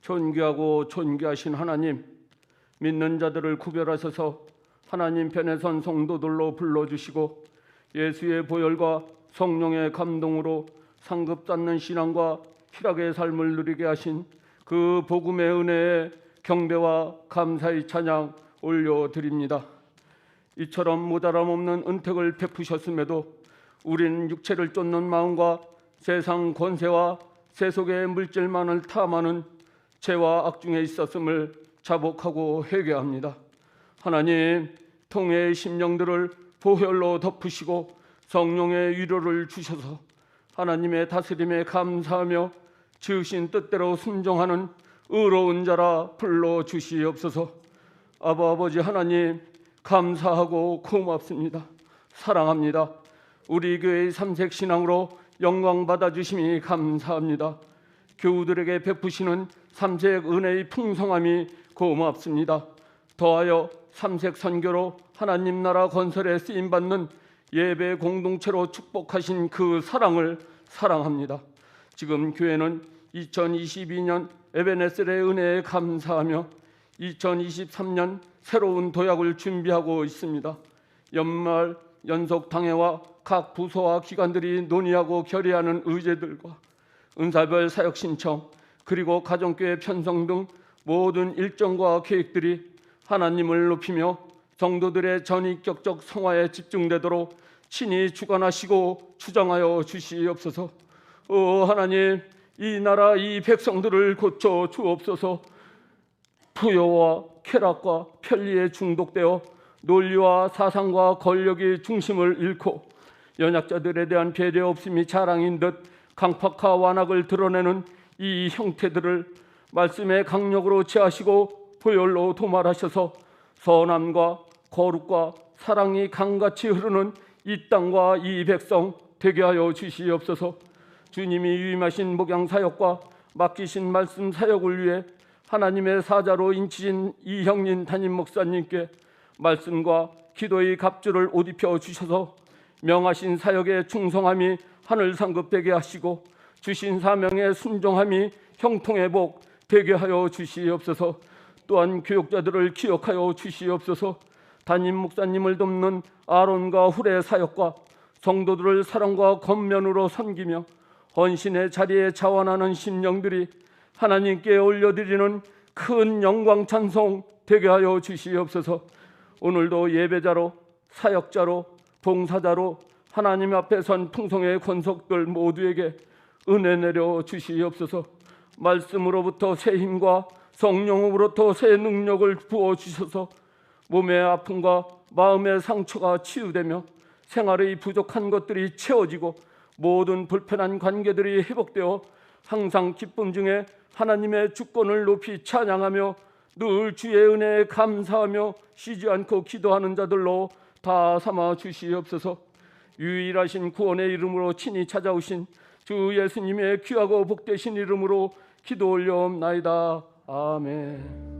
존귀하고 존귀하신 하나님 믿는 자들을 구별하셔서 하나님 편에 선 성도들로 불러주시고 예수의 보혈과 성령의 감동으로 상급받는 신앙과 희락의 삶을 누리게 하신 그 복음의 은혜에 경배와 감사의 찬양 올려드립니다. 이처럼 모자람 없는 은택을 베푸셨음에도 우리는 육체를 쫓는 마음과 세상 권세와 세속의 물질만을 탐하는 죄와 악 중에 있었음을 자복하고 회개합니다. 하나님 통해의 심령들을 보혈로 덮으시고 성령의 위로를 주셔서 하나님의 다스림에 감사하며 지으신 뜻대로 순종하는 의로운 자라 불러 주시옵소서. 아바 아버지 하나님 감사하고 고맙습니다. 사랑합니다. 우리 교회의 삼색 신앙으로 영광 받아 주심이 감사합니다. 교우들에게 베푸시는 삼색 은혜의 풍성함이 고맙습니다. 더하여 삼색 선교로 하나님 나라 건설에 쓰임 받는 예배 공동체로 축복하신 그 사랑을 사랑합니다. 지금 교회는 2022년 에베네셀의 은혜에 감사하며 2023년 새로운 도약을 준비하고 있습니다. 연말 연속 당회와 각 부서와 기관들이 논의하고 결의하는 의제들과 은사별 사역 신청 그리고 가정교회 편성 등 모든 일정과 계획들이 하나님을 높이며 성도들의 전인격적 성화에 집중되도록 친히 주관하시고 추장하여 주시옵소서. 오 하나님 이 나라 이 백성들을 고쳐 주옵소서. 부여와 쾌락과 편리에 중독되어 논리와 사상과 권력의 중심을 잃고 연약자들에 대한 배려 없음이 자랑인 듯 강팍과 완악을 드러내는 이 형태들을 말씀의 강력으로 제하시고 보혈로 도말하셔서 선함과 거룩과 사랑이 강같이 흐르는 이 땅과 이 백성 되게 하여 주시옵소서. 주님이 유임하신 목양 사역과 맡기신 말씀 사역을 위해 하나님의 사자로 인치신 이형린 담임 목사님께 말씀과 기도의 갑주를 옷 입혀 주셔서 명하신 사역의 충성함이 하늘 상급 되게 하시고 주신 사명의 순종함이 형통의 복 되게 하여 주시옵소서. 또한 교육자들을 기억하여 주시옵소서. 담임 목사님을 돕는 아론과 훌의 사역과 성도들을 사랑과 겉면으로 섬기며 헌신의 자리에 자원하는 심령들이 하나님께 올려드리는 큰 영광 찬송 되게 하여 주시옵소서. 오늘도 예배자로 사역자로 봉사자로 하나님 앞에 선 풍성의 권속들 모두에게 은혜 내려 주시옵소서. 말씀으로부터 새 힘과 성령으로부터 새 능력을 부어 주셔서 몸의 아픔과 마음의 상처가 치유되며 생활의 부족한 것들이 채워지고 모든 불편한 관계들이 회복되어 항상 기쁨 중에 하나님의 주권을 높이 찬양하며 늘 주의 은혜에 감사하며 쉬지 않고 기도하는 자들로 다 삼아 주시옵소서. 유일하신 구원의 이름으로 친히 찾아오신 주 예수님의 귀하고 복되신 이름으로 기도 올려옵나이다. 아멘.